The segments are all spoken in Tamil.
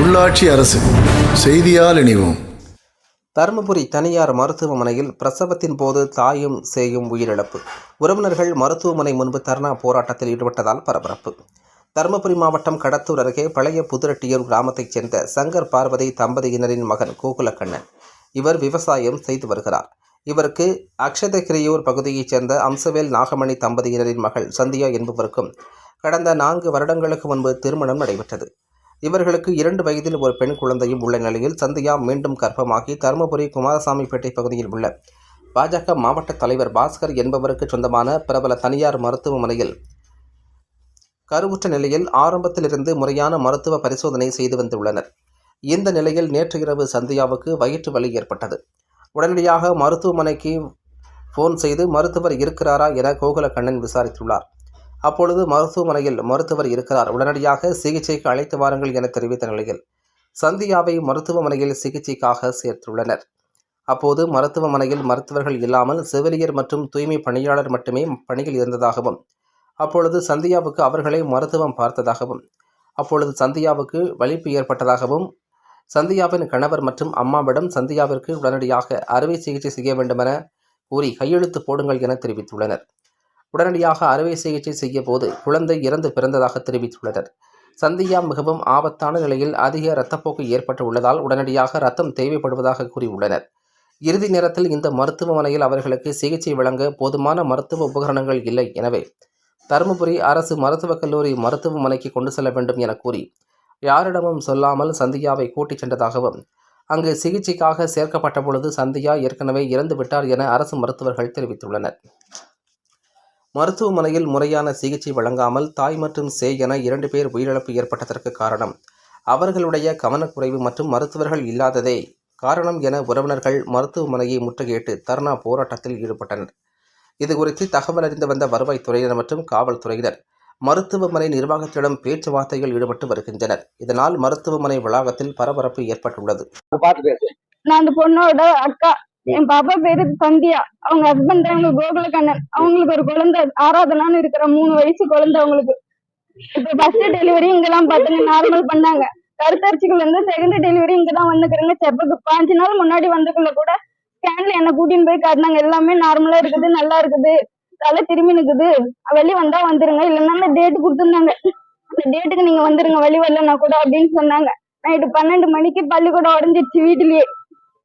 உள்ளாட்சி அரசு செய்தியால் இணைவோம். தருமபுரி தனியார் மருத்துவமனையில் பிரசவத்தின் போது தாயும் சேயும் உயிரிழப்பு. உறவினர்கள் மருத்துவமனை முன்பு தர்ணா போராட்டத்தில் ஈடுபட்டதால் பரபரப்பு. தருமபுரி மாவட்டம் கடத்தூர் அருகே பழைய புதுரட்டியூர் கிராமத்தைச் சேர்ந்த சங்கர் பார்வதி தம்பதியினரின் மகன் கோகுலக்கண்ணன் இவர் விவசாயம் செய்து வருகிறார். இவருக்கு அக்ஷதகிரியூர் பகுதியைச் சேர்ந்த அம்சவேல் நாகமணி தம்பதியினரின் மகள் சந்தியா என்பவருக்கும் கடந்த நான்கு வருடங்களுக்கு முன்பு திருமணம் நடைபெற்றது. இவர்களுக்கு இரண்டு வயதில் ஒரு பெண் குழந்தையும் உள்ள நிலையில் சந்தியா மீண்டும் கர்ப்பமாகி தருமபுரி குமாரசாமிப்பேட்டை பகுதியில் உள்ள பாஜக மாவட்ட தலைவர் பாஸ்கர் என்பவருக்கு சொந்தமான பிரபல தனியார் மருத்துவமனையில் கருவுற்ற நிலையில் ஆரம்பத்திலிருந்து முறையான மருத்துவ பரிசோதனை செய்து வந்துள்ளனர். இந்த நிலையில் நேற்று இரவு சந்தியாவுக்கு வயிற்று வலி ஏற்பட்டது. உடனடியாக மருத்துவமனைக்கு ஃபோன் செய்து மருத்துவர் இருக்கிறாரா என கோகுலக்கண்ணன் விசாரித்துள்ளார். அப்பொழுது மருத்துவமனையில் மருத்துவர் இருக்கிறார். உடனடியாக சிகிச்சைக்கு அழைத்து வாருங்கள் என தெரிவித்த நிலையில் சந்தியாவை மருத்துவமனையில் சிகிச்சைக்காக சேர்த்துள்ளனர். அப்போது மருத்துவமனையில் மருத்துவர்கள் இல்லாமல் செவிலியர் மற்றும் தூய்மை பணியாளர் மட்டுமே பணியில் இருந்ததாகவும் அப்பொழுது சந்தியாவுக்கு அவர்களை மருத்துவம் பார்த்ததாகவும் அப்பொழுது சந்தியாவுக்கு வலிப்பு ஏற்பட்டதாகவும் சந்தியாவின் கணவர் மற்றும் அம்மாவிடம் சந்தியாவிற்கு உடனடியாக அறுவை சிகிச்சை செய்ய வேண்டுமென கூறி கையெழுத்து போடுங்கள் என தெரிவித்துள்ளனர். உடனடியாக அறுவை சிகிச்சை செய்ய போது குழந்தை இறந்து பிறந்ததாக தெரிவித்துள்ளனர். சந்தியா மிகவும் ஆபத்தான நிலையில் அதிக இரத்தப்போக்கு ஏற்பட்டு உள்ளதால் உடனடியாக ரத்தம் தேவைப்படுவதாக கூறியுள்ளனர். இறுதி நேரத்தில் இந்த மருத்துவமனையில் அவர்களுக்கு சிகிச்சை வழங்க போதுமான மருத்துவ உபகரணங்கள் இல்லை எனவே தருமபுரி அரசு மருத்துவக் கல்லூரி மருத்துவமனைக்கு கொண்டு செல்ல வேண்டும் என கூறி யாரிடமும் சொல்லாமல் சந்தியாவை கூட்டிச் சென்றதாகவும் அங்கு சிகிச்சைக்காக சேர்க்கப்பட்ட பொழுது சந்தியா ஏற்கனவே இறந்து விட்டார் என அரசு மருத்துவர்கள் தெரிவித்துள்ளனர். மருத்துவமனையில் முறையான சிகிச்சை வழங்காமல் தாய் மற்றும் சே என இரண்டு பேர் உயிரிழப்பு ஏற்பட்டதற்கு காரணம். அவர்களுடைய கவனக்குறைவு மற்றும் மருத்துவர்கள் இல்லாததே காரணம் என உறவினர்கள் மருத்துவமனையை முற்றுகையிட்டு தர்ணா போராட்டத்தில் ஈடுபட்டனர். இதுகுறித்து தகவல் அறிந்து வந்த வருவாய்த்துறையினர் மற்றும் காவல்துறையினர் மருத்துவமனை நிர்வாகத்திடம் பேச்சுவார்த்தையில் ஈடுபட்டு வருகின்றனர். இதனால் மருத்துவமனை வளாகத்தில் பரபரப்பு ஏற்பட்டுள்ளது. நான் அந்த பொண்ணோட அக்கா என் பாப்பா பேரு சந்தியா. அவங்க ஹஸ்பண்ட் அவங்க கோகுலகண்ணன் அவங்களுக்கு ஒரு குழந்தை ஆராதனான்னு இருக்கிற மூணு வயசு குழந்தை அவங்களுக்கு. இப்ப ஃபர்ஸ்ட் டெலிவரி இங்கெல்லாம் பாத்துங்க நார்மல் பண்ணாங்க. கருத்தரிச்சிக்குள்ள இருந்து செகண்ட் டெலிவரி இங்கதான் வந்துக்கிறேங்க. செப்பக்கு பாஞ்சு நாள் முன்னாடி வந்துக்குள்ள கூட ஸ்கேன்ல என்ன கூட்டின்னு போய் காட்டினாங்க. எல்லாமே நார்மலா இருக்குது நல்லா இருக்குது. தலை திரும்பி நிக்குது. வெளி வந்தா வந்துருங்க. இல்லைன்னா டேட்டு கொடுத்துருந்தாங்க. அந்த டேட்டுக்கு நீங்க வந்துருங்க வெளி வரலன்னா கூட அப்படின்னு சொன்னாங்க. நைட்டு பன்னெண்டு மணிக்கு பள்ளிக்கூடம் உடஞ்சிடுச்சு வீட்டுலயே.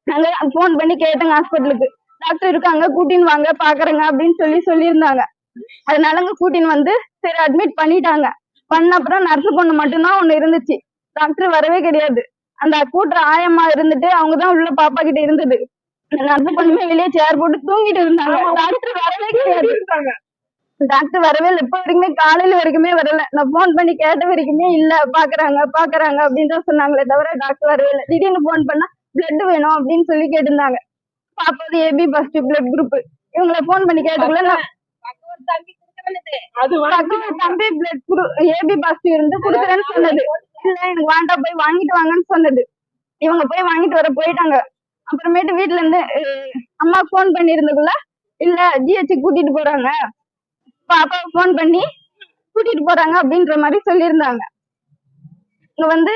நாங்க ஃபோன் பண்ணி கேட்டேங்க ஹாஸ்பிட்டலுக்கு டாக்டர் இருக்காங்க கூட்டின்னு வாங்க பாக்குறேங்க அப்படின்னு சொல்லி சொல்லியிருந்தாங்க. அதனால அங்க கூட்டின்னு வந்து சரி அட்மிட் பண்ணிட்டாங்க. பண்ண அப்புறம் நர்ஸ் பொண்ணு மட்டும்தான் ஒண்ணு இருந்துச்சு. டாக்டர் வரவே கிடையாது. அந்த கூட்டுற ஆயம்மா இருந்துட்டு அவங்கதான் உள்ள பாப்பா கிட்ட இருந்தது. நர்ஸ் பொண்ணுமே வெளியே சேர் போட்டு தூங்கிட்டு இருந்தாங்க. டாக்டர் வரவே கிடையாது. டாக்டர் வரவே இல்லை. இப்போ வரைக்குமே காலையில வரைக்குமே வரல. நான் ஃபோன் பண்ணி கேட்ட வரைக்குமே இல்ல. பாக்குறாங்க பாக்குறாங்க அப்படின்னு தான் சொன்னாங்களே தவிர டாக்டர் வரவே இல்லை. திடீர்னு ஃபோன் பண்ணா பிளட் வேணும் அப்படின்னு சொல்லி கேட்டிருந்தாங்க. பாப்பாது ஏபி பாசிட்டிவ் பிளட் குரூப் இவங்கள ஃபோன் பண்ணி பக்கத்துல தம்பி பிளட் குரூப் ஏபி பாசிட்டிவ் இருந்து குடுக்குறேன்னு சொன்னது. இல்ல எனக்கு வேண்டாம் போய் வாங்கிட்டு வாங்கன்னு சொன்னது. இவங்க போய் வாங்கிட்டு வர போயிட்டாங்க. அப்புறமேட்டு வீட்ல இருந்து அம்மா ஃபோன் பண்ணிருந்தக்குள்ள இல்ல ஜிஹெச் கூட்டிட்டு போறாங்க. பாப்பா ஃபோன் பண்ணி கூட்டிட்டு போறாங்க அப்படின்ற மாதிரி சொல்லியிருந்தாங்க. இங்க வந்து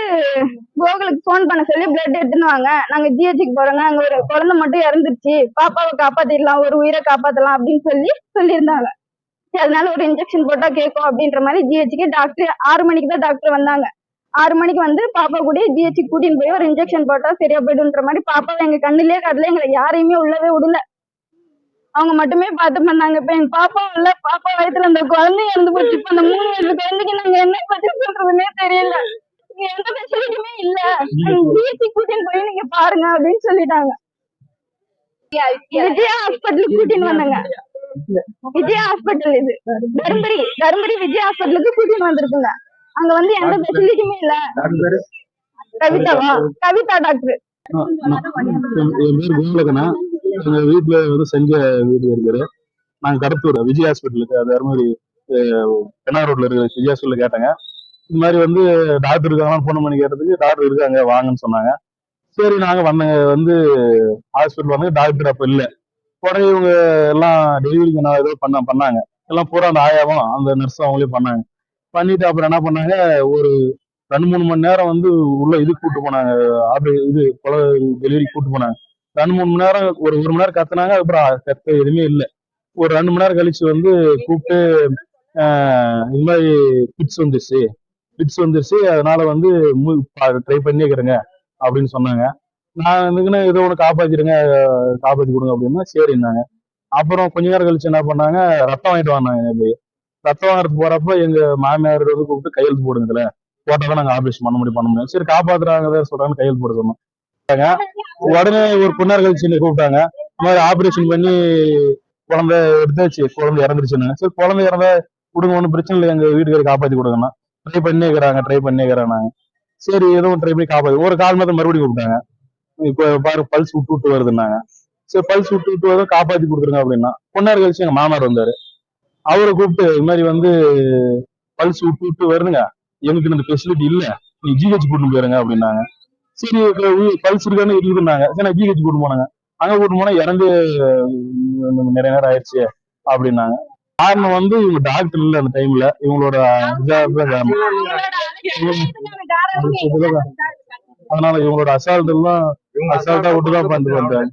கோகுலுக்கு ஃபோன் பண்ண சொல்லி பிளட் எடுத்துன்னு வாங்க நாங்க ஜிஹெச்சுக்கு போறோங்க. அங்க ஒரு குழந்தை மட்டும் இறந்துருச்சு. பாப்பாவை காப்பாத்திடலாம். ஒரு உயிரை காப்பாத்தலாம் அப்படின்னு சொல்லி சொல்லியிருந்தாங்க. சரி, அதனால ஒரு இன்ஜெக்ஷன் போட்டா கேட்கும் அப்படின்ற மாதிரி ஜிஹெச்சுக்கு டாக்டர் ஆறு மணிக்கு தான் டாக்டர் வந்தாங்க. ஆறு மணிக்கு வந்து பாப்பா கூட ஜிஹெச் கூட்டின்னு போய் ஒரு இன்ஜெக்ஷன் போட்டா சரியா போயிடுன்ற மாதிரி பாப்பாவை எங்க கண்ணிலே கடல எங்களை யாரையுமே உள்ளவே விடல அவங்க மட்டுமே பார்த்து பண்ணாங்க. இப்ப எங்க பாப்பா இல்ல. பாப்பா வயசுல அந்த குழந்தை இறந்து போச்சு. இப்ப அந்த மூணு வயசு குழந்தைக்கு நாங்க என்ன பத்தி சொல்றதுன்னே தெரியல. எந்த ஃபெசிலிட்டியுமே இல்ல. ஜிஹெச் கூட்டின்னு போய் நீங்க பாருங்க அப்படின்னு சொல்லிட்டாங்க. விஜயா ஹாஸ்பிட்டலுக்கு கூட்டின்னு வந்தாங்க. விஜயா ஹாஸ்பிட்டல் இது. தருமபுரி தருமபுரி விஜயா ஹாஸ்பிட்டலுக்கு கூட்டின்னு வந்திருக்குங்க. அங்க வந்து எந்த ஃபெசிலிட்டியுமே இல்ல. கவிதாவா கவிதா டாக்டர். என் பேர் கோகுலகண்ணா எங்க வீட்டுல வந்து செஞ்ச வீடு இருக்காரு நாங்க கடத்தூர் விஜய் ஹாஸ்பிட்டலுக்கு அது மாதிரி பெண்ணா ரோட்ல இருக்கிற விஜய் ஹாஸ்பிட்டல் கேட்டாங்க. இந்த மாதிரி வந்து டாக்டர் இருக்காங்களான்னு ஃபோன் பண்ணி கேட்டதுக்கு டாக்டர் இருக்காங்க வாங்கன்னு சொன்னாங்க. சரி நாங்கள் வந்த வந்து ஹாஸ்பிட்டல் வந்து டாக்டர் அப்போ இல்லை. உடனே இவங்க எல்லாம் டெலிவரிக்கு நான் ஏதோ பண்ண பண்ணாங்க. எல்லாம் பூரா அந்த ஆயாவும் அந்த நர்ஸும் அவங்களே பண்ணாங்க. பண்ணிட்டு அப்புறம் என்ன பண்ணாங்க ஒரு ரெண்டு மூணு மணி நேரம் வந்து உள்ள இது கூட்டு போனாங்க. ஆபரே இது கொல டெலிவரி கூட்டு போனாங்க. ரெண்டு மூணு மணி நேரம் ஒரு ஒரு மணி நேரம் கத்துனாங்க அப்புறம் கத்த எதுவுமே இல்லை. ஒரு ரெண்டு மணி நேரம் கழிச்சு வந்து கூப்பிட்டு இது இந்த மாதிரி பிட்ஸ் வந்துச்சு. பிட்ஸ் வந்துருச்சு. அதனால வந்து ட்ரை பண்ணிக்கிறேங்க அப்படின்னு சொன்னாங்க. நான் எனக்குன்னு ஏதோ ஒன்று காப்பாத்திடுங்க காப்பாற்றி கொடுங்க அப்படின்னா சரின்னாங்க. அப்புறம் கொஞ்ச நேரம் கழிச்சு என்ன பண்ணாங்க ரத்தம் வாங்கிட்டு வந்தாங்க போய் ரத்தம் வாங்குறதுக்கு போறப்ப எங்க மாமியார் வந்து கூப்பிட்டு கையெழுத்து போடுங்க இதுல. போட்டா தான் நாங்க ஆபரேஷன் பண்ண முடியும் பண்ண முடியும் சரி காப்பாத்துறாங்க சொல்றாங்க கையெழுத்து போட சொன்னாங்க. உடனே ஒரு கொஞ்ச கழிச்சு கூப்பிட்டாங்க. இந்த மாதிரி ஆபரேஷன் பண்ணி குழந்தை எடுத்தாச்சு குழந்தை இறந்துருச்சுன்னு சரி குழந்தை இறந்த கொடுங்க ஒன்றும் பிரச்சனை இல்லை எங்க வீட்டுக்காரர் காப்பாத்தி கொடுங்கண்ணா. ட்ரை பண்ணிக்கிறாங்க ட்ரை பண்ணிக்கிறாங்க சரி எதுவும் ட்ரை பண்ணி காப்பாது ஒரு கால் மாதம் மறுபடியும் கூப்பிட்டாங்க. இப்போ பாரு பல்ஸ் விட்டு விட்டு வருதுன்னாங்க. சரி பல்ஸ் விட்டு விட்டு வரும் காப்பாத்தி கொடுத்துருங்க அப்படின்னா. பொன்னார் கழிச்சு எங்க மாமனார் வந்தாரு. அவரை கூப்பிட்டு இது மாதிரி வந்து பல்ஸ் விட்டு விட்டு வருதுங்க எனக்கு இந்த ஃபெசிலிட்டி இல்ல. நீ ஜிஹெச் கூட்டு போயிருங்க அப்படின்னாங்க. சரி பல்ஸ் இருக்கான்னு இருக்குதுன்னாங்க சரி நான் ஜிஹெச் கூட்டு போனாங்க. அங்க கூட்டு போனா இறந்து நிறைய நேரம் ஆயிடுச்சு அப்படின்னாங்க. காரணம் வந்து இவங்க டாக்டர் இல்ல அந்த டைம்ல இவங்களோட. அதனால இவங்களோட அசால்ட் எல்லாம் அசால்ட்டா விட்டு தான் பண்ணிட்டு வந்தாங்க.